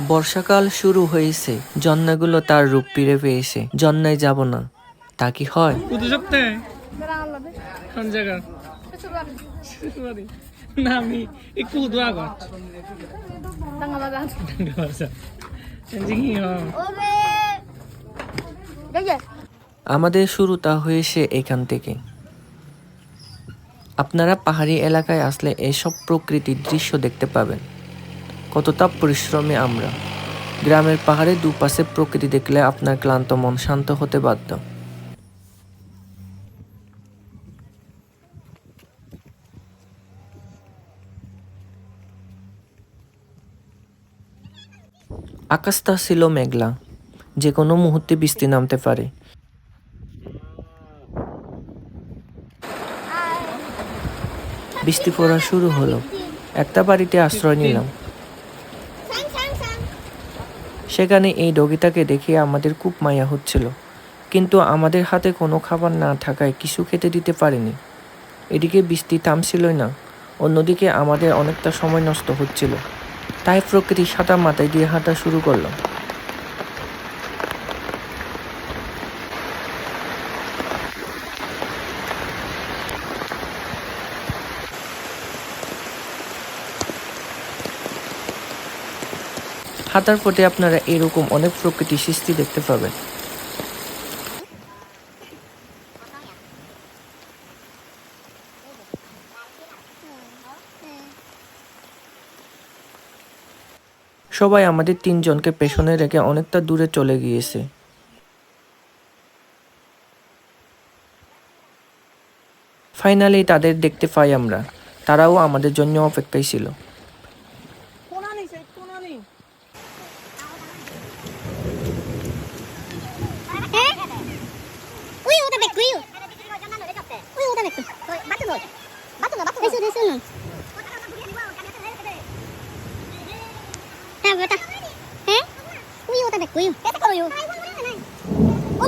বর্ষাকাল শুরু হয়েছে জন্নাগুলো তার রূপ ফিরে পেয়েছে। জন্নায় যাব না তা কি হয়? কুতু সপ্তাহে? বাংলাদেশ কোন জায়গা? না আমি একটু কুতু আগত বাংলাদেশ জিহি হ ওরে! দেখে আমাদের শুরুটা হয়েছে এখান থেকে। আপনারা পাহাড়ি এলাকায় আসলে এসব প্রকৃতির দৃশ্য দেখতে পাবেন। কতটা পরিশ্রমী আমরা। গ্রামের পাহাড়ের দুপাশে প্রকৃতি দেখলে আপনার ক্লান্ত মন শান্ত হতে বাধ্য। আকাশটা ছিল মেঘলা। যে কোনো মুহূর্তে বৃষ্টি নামতে পারে। বৃষ্টি পড়া শুরু হলো। একটা বাড়িতে আশ্রয় নিলাম। সেখানে এই ডগিটাকে দেখে আমাদের খুব মায়া হচ্ছিল। কিন্তু আমাদের হাতে কোনো খাবার না থাকায় কিছু খেতে দিতে পারিনি। এদিকে বৃষ্টি থামছিলই না, অন্যদিকে আমাদের অনেকটা সময় নষ্ট হচ্ছিল। তাই প্রকৃতি সাদা মাথায় দিয়ে হাঁটা শুরু করলাম। হাতার পথে আপনারা এরকম অনেক প্রকৃতি সৃষ্টি দেখতে পাবেন। সবাই আমাদের তিনজনকে পেছনে রেখে অনেকটা দূরে চলে গিয়েছে। ফাইনালি তাদের দেখতে পাই আমরা। তারাও আমাদের জন্য অপেক্ষায় ছিল।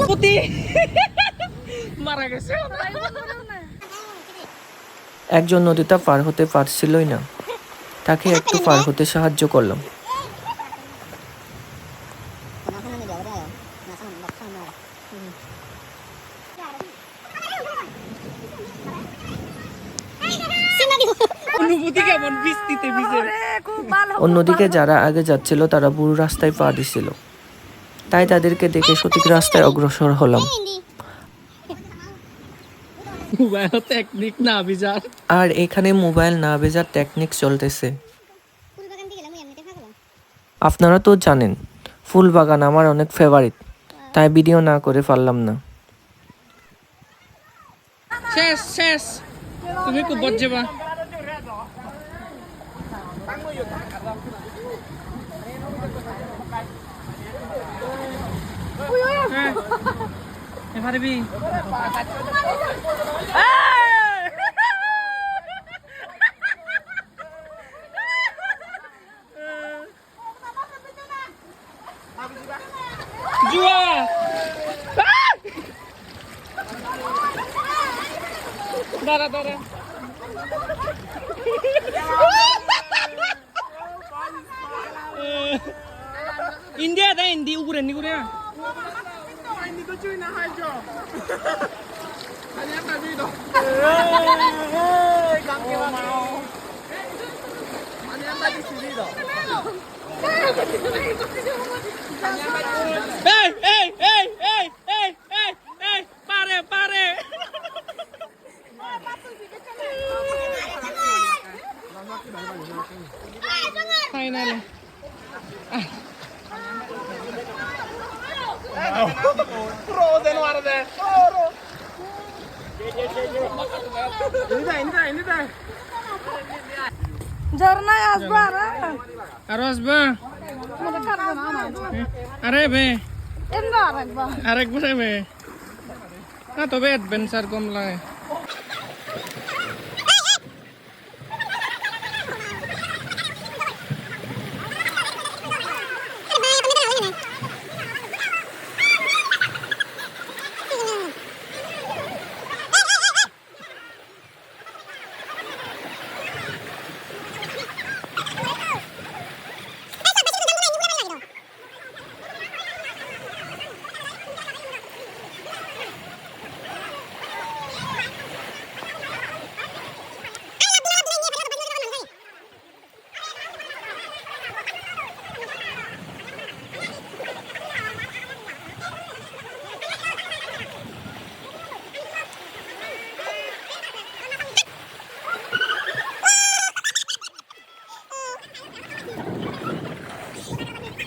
পুতি মারা গেছে। একজন নদীটা পার হতে পারছিলই না। তাকে একটু পার হতে সাহায্য করলাম। অনুভূতি কেমন? বৃষ্টিতে ভিজে। খুব ভালো অন্যদিকে যারা আগে যাচ্ছিল তারা বুড়ো রাস্তায় পা দিছিল। তাই তাদেরকে দেখে সঠিক রাস্তায় অগ্রসর হলাম। মোবাইল টেকনিক না বিজার। আর এখানে মোবাইল না বেজার টেকনিক চলতেছে। আপনারা তো জানেন ফুল বাগান আমার অনেক ফেভারিট তাই ভিডিও না করে পারলাম না। শেষ শেষ। তুমি খুব বজ্জেবা হ্যাঁ এ পারবি জুয়া। দাঁড়া দাঁড়া। ইন্ডিয়া দা ইন্দি উপরে নি করে এই এই এই এই এই এই এই পারে পারে ফাইনালে ঝর্ণায় আসব আর আরও আসবা? আমাদের কাটবে না আমার আরে বে। এমনি আর একবার আরেক বসে বে। না তবে অ্যাডভেঞ্চার কম লাগে।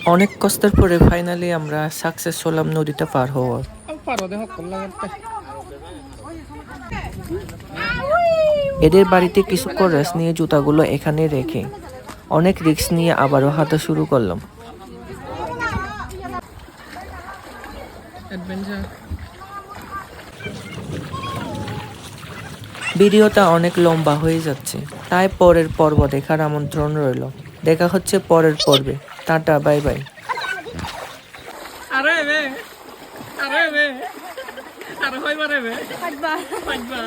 অনেক কষ্টের পরে ফাইনালি আমরা সাকসেস হলাম নদীটা পার হওয়ার। এদের বাড়িতে কিছুক্ষণ রেস্ট নিয়ে জুতাগুলো এখানে রেখে অনেক রিস্ক নিয়ে আবারও হাঁটা শুরু করলাম। ভিডিওটা অনেক লম্বা হয়ে যাচ্ছে তাই পরের পর্ব দেখার আমন্ত্রণ রইল। দেখা হচ্ছে পরের পর্বে। Tata bye bye. আরে বে আরে বে আরে হয় বারে বে পাঁচবার পাঁচবার